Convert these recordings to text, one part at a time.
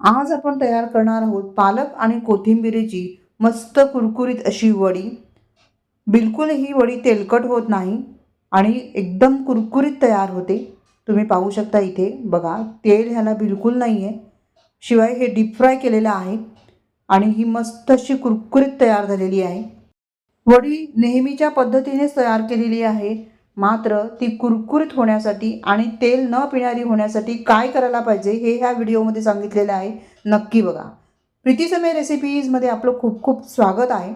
आज आपण तयार करणार आहोत पालक आणि कोथिंबिरीची मस्त कुरकुरीत अशी वडी. बिलकुल ही वडी तेलकट होत नाही आणि एकदम कुरकुरीत तयार होते. तुम्ही पाहू शकता इथे बघा तेल ह्याला बिलकुल नाही आहे शिवाय हे डीप फ्राय केलेलं आहे आणि ही मस्त अशी कुरकुरीत तयार झालेली आहे. वडी नेहमीच्या पद्धतीनेच तयार केलेली आहे. मात्र ती कुरकुरीत होण्यासाठी आणि तेल न पिणारी होण्यासाठी काय करायला पाहिजे हे ह्या व्हिडिओमध्ये सांगितलेलं आहे. नक्की बघा. प्रीतीसमय रेसिपीजमध्ये आपलं खूप खूप स्वागत आहे.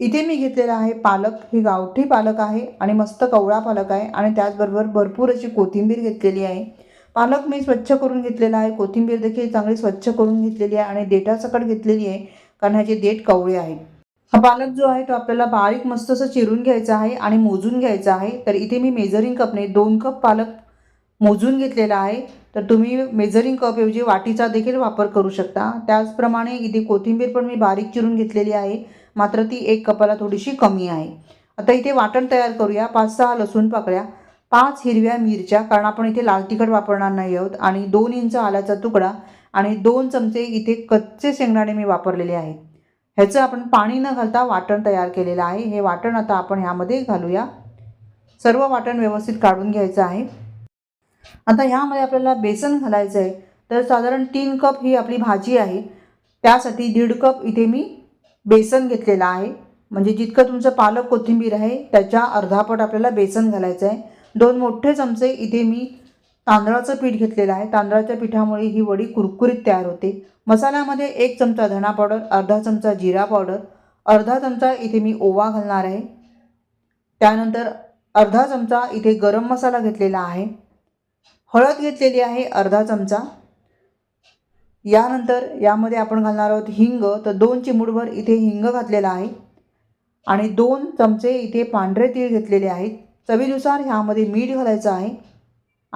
इथे मी घेतलेलं आहे पालक. ही गावठी पालक आहे आणि मस्त कवळा पालक आहे आणि त्याचबरोबर भरपूर अशी कोथिंबीर घेतलेली आहे. पालक मी स्वच्छ करून घेतलेला आहे. कोथिंबीर देखील चांगली स्वच्छ करून घेतलेली आहे आणि देठासकट घेतलेली आहे. कारण ह्याचे देठ कवळे आहेत. हा पालक जो आहे तो आपल्याला बारीक मस्त असं चिरून घ्यायचा आहे आणि मोजून घ्यायचा आहे. तर इथे मी मेजरिंग कपने दोन कप पालक मोजून घेतलेला आहे. तर तुम्ही मेजरिंग कपऐवजी वाटीचा देखील वापर करू शकता. त्याचप्रमाणे इथे कोथिंबीर पण मी बारीक चिरून घेतलेली आहे. मात्र ती एक कपाला थोडीशी कमी आहे. आता इथे वाटण तयार करूया. पाच सहा लसूण पाकळ्या पाच हिरव्या मिरच्या कारण आपण इथे लाल तिखट वापरणार नाही आहोत आणि दोन इंच आल्याचा तुकडा आणि दोन चमचे इथे कच्चे शेंगदाणे मी वापरलेले आहेत. ह्याचं आपण पाणी न घालता वाटण तयार केलेलं आहे. हे वाटण आता आपण ह्यामध्ये घालूया. सर्व वाटण व्यवस्थित काढून घ्यायचं आहे. आता ह्यामध्ये आपल्याला बेसन घालायचं आहे. तर साधारण तीन कप ही आपली भाजी आहे. त्यासाठी दीड कप इथे मी बेसन घेतलेलं आहे. म्हणजे जितकं तुमचं पालक कोथिंबीर आहे त्याच्या अर्धापट आपल्याला बेसन घालायचं आहे. दोन मोठे चमचे इथे मी तांदळाचं पीठ घेतलेलं आहे. तांदळाच्या पिठामुळे ही वडी कुरकुरीत तयार होते. मसाल्यामध्ये एक चमचा धना पावडर अर्धा चमचा जिरा पावडर अर्धा चमचा इथे मी ओवा घालणार आहे. त्यानंतर अर्धा चमचा इथे गरम मसाला घेतलेला आहे. हळद घेतलेली आहे अर्धा चमचा. यानंतर यामध्ये आपण घालणार आहोत हिंग. तर दोन चिमूडभर इथे हिंग घातलेला आहे. आणि दोन चमचे इथे पांढरे तीळ घेतलेले आहेत. चवीनुसार ह्यामध्ये मीठ घालायचं आहे.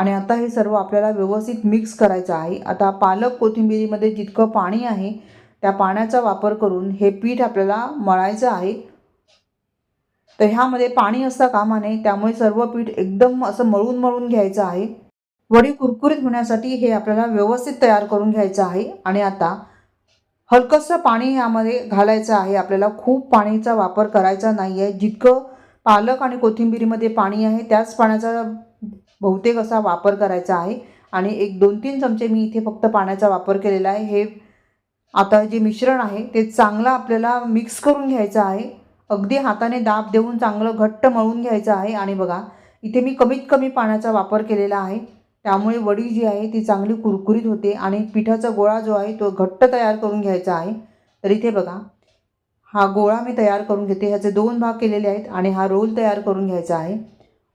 आणि आता हे सर्व आपल्याला व्यवस्थित मिक्स करायचं आहे. आता पालक कोथिंबिरीमध्ये जितकं पाणी आहे त्या पाण्याचा वापर करून हे पीठ आपल्याला मळायचं आहे. तर ह्यामध्ये पाणी असता कामा नये त्यामुळे सर्व पीठ एकदम असं मळून मळून घ्यायचं आहे. वडी कुरकुरीत होण्यासाठी हे आपल्याला व्यवस्थित तयार करून घ्यायचं आहे. आणि आता हलकंसं पाणी ह्यामध्ये घालायचं आहे. आपल्याला खूप पाणीचा वापर करायचा नाही आहे जितकं पालक आणि कोथिंबिरीमध्ये पाणी आहे त्याच पाण्याचा बहुतेक असा वापर करायचा आहे. आणि एक दोन तीन चमचे मी इथे फक्त पाण्याचा वापर केलेला आहे. हे आता जे मिश्रण आहे ते चांगलं आपल्याला मिक्स करून घ्यायचं आहे. अगदी हाताने दाब देऊन चांगलं घट्ट मळून घ्यायचं आहे. आणि बघा इथे मी कमीत कमी पाण्याचा वापर केलेला आहे. त्यामुळे वडी जी आहे ती चांगली कुरकुरीत होते. आणि पिठाचा गोळा जो आहे तो घट्ट तयार करून घ्यायचा आहे. तर इथे बघा हा गोळा मी तयार करून घेते. ह्याचे दोन भाग केलेले आहेत आणि हा रोल तयार करून घ्यायचा आहे.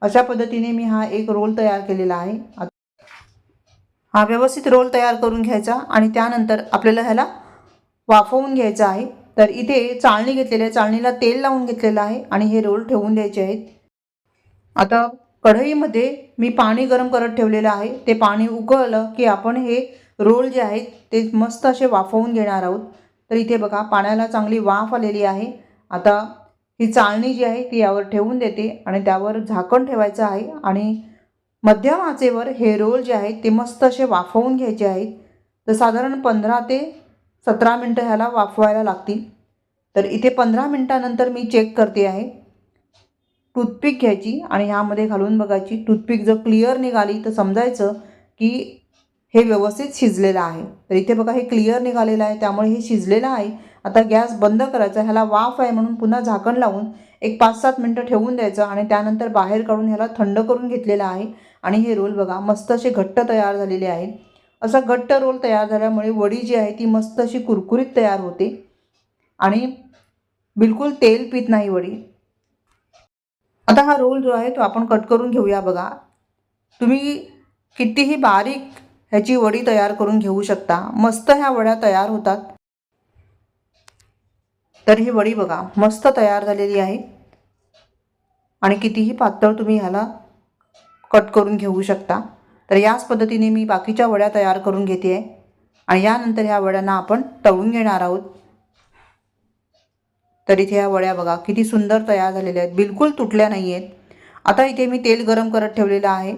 अशा पद्धतीने मी हा एक रोल तयार केलेला आहे. हा व्यवस्थित रोल तयार करून घ्यायचा आणि त्यानंतर आपल्याला ह्याला वाफवून घ्यायचं आहे. तर इथे चाळणी घेतलेली आहे. चाळणीला तेल लावून घेतलेलं आहे आणि हे रोल ठेवून द्यायचे आहेत. आता कढईमध्ये मी पाणी गरम करत ठेवलेलं आहे. ते पाणी उकळलं की आपण हे रोल जे आहेत ते मस्त असे वाफवून घेणार आहोत. तर इथे बघा पाण्याला चांगली वाफ आलेली आहे. आता ही चाळणी जी आहे ती यावर ठेवून देते आणि त्यावर झाकण ठेवायचं आहे आणि मध्यम आचेवर हे रोल जे आहेत ते मस्त असे वाफवून घ्यायचे आहेत. तर साधारण पंधरा ते सतरा मिनटं ह्याला वाफवायला लागतील. तर इथे पंधरा मिनटानंतर मी चेक करते आहे. टूथपिक घ्यायची आणि ह्यामध्ये घालून बघायची. टूथपिक जर क्लिअर निघाली तर समजायचं की हे व्यवस्थित शिजलेलं आहे. तर इथे बघा हे क्लिअर निघालेलं आहे. त्यामुळे हे शिजलेलं आहे. आता गॅस बंद करायचा ह्याला वाफ आहे म्हणून पुन्हा झाकण लावून एक पाच सात मिनटं ठेवून द्यायचं आणि त्यानंतर बाहेर काढून ह्याला थंड करून घेतलेलं आहे. आणि हे रोल बघा मस्त असे घट्ट तयार झालेले आहेत. असा घट्ट रोल तयार झाल्यामुळे वडी जी आहे ती मस्त अशी कुरकुरीत तयार होते. आणि बिलकुल तेल पित नाही वडी. आता हा रोल जो आहे तो आपण कट करून घेऊया बघा. तुम्ही कितीही बारीक ह्याची वडी तयार करून घेऊ शकता. मस्त ह्या वड्या तयार होतात. तर ही वडी बघा मस्त तयार झालेली आहे. आणि कितीही पातळ तुम्ही ह्याला कट करून घेऊ शकता. तर याच पद्धतीने मी बाकीच्या वड्या तयार करून घेते आहे आणि यानंतर ह्या वड्यांना आपण तळून घेणार आहोत. तर इथे ह्या वड्या बघा किती सुंदर तयार झालेल्या आहेत. बिलकुल तुटल्या नाही आहेत आता इथे मी तेल गरम करत ठेवलेलं आहे.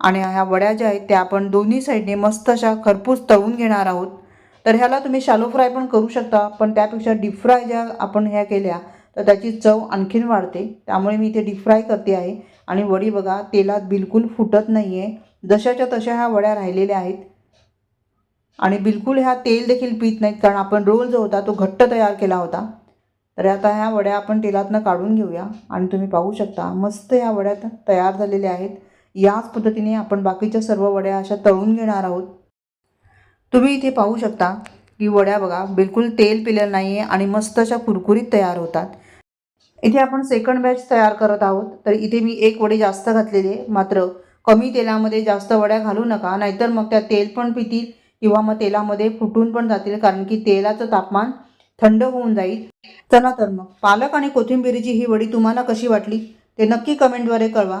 आणि ह्या वड्या ज्या आहेत त्या आपण दोन्ही साईडने मस्त अशा खरपूस तळून घेणार आहोत. तर ह्याला तुम्ही शॅलो फ्राय पण करू शकता पण त्यापेक्षा डीप फ्राय ज्या आपण ह्या केल्या तर त्याची चव आणखीन वाढते. त्यामुळे मी इथे डीप फ्राय करते आहे. आणि वडी बघा तेलात बिलकुल फुटत नाही आहे जशाच्या तशा ह्या वड्या राहिलेल्या आहेत. आणि बिलकुल ह्या तेल देखील पित नाहीत कारण आपण रोल जो होता तो घट्ट तयार केला होता. तर आता ह्या वड्या आपण तेलातनं काढून घेऊया. आणि तुम्ही पाहू शकता मस्त ह्या वड्या तयार झालेल्या आहेत. याच पद्धतीने आपण बाकीच्या सर्व वड्या अशा तळून घेणार आहोत. तुम्ही इथे पाहू शकता की वड्या बघा बिलकुल तेल पिलेलं नाही आहे आणि मस्त अशा कुरकुरीत तयार होतात. इथे आपण सेकंड बॅच तयार करत आहोत. तर इथे मी एक वडी जास्त घातलेली आहे मात्र कमी तेलामध्ये जास्त वड्या घालू नका. नाहीतर मग त्या तेल पण पितील किंवा मग तेलामध्ये फुटून पण जातील कारण की तेलाचं तापमान थंड होऊन जाईल. चला तर मग पालक आणि कोथिंबीरीची ही वडी तुम्हाला कशी वाटली ते नक्की कमेंटद्वारे कळवा.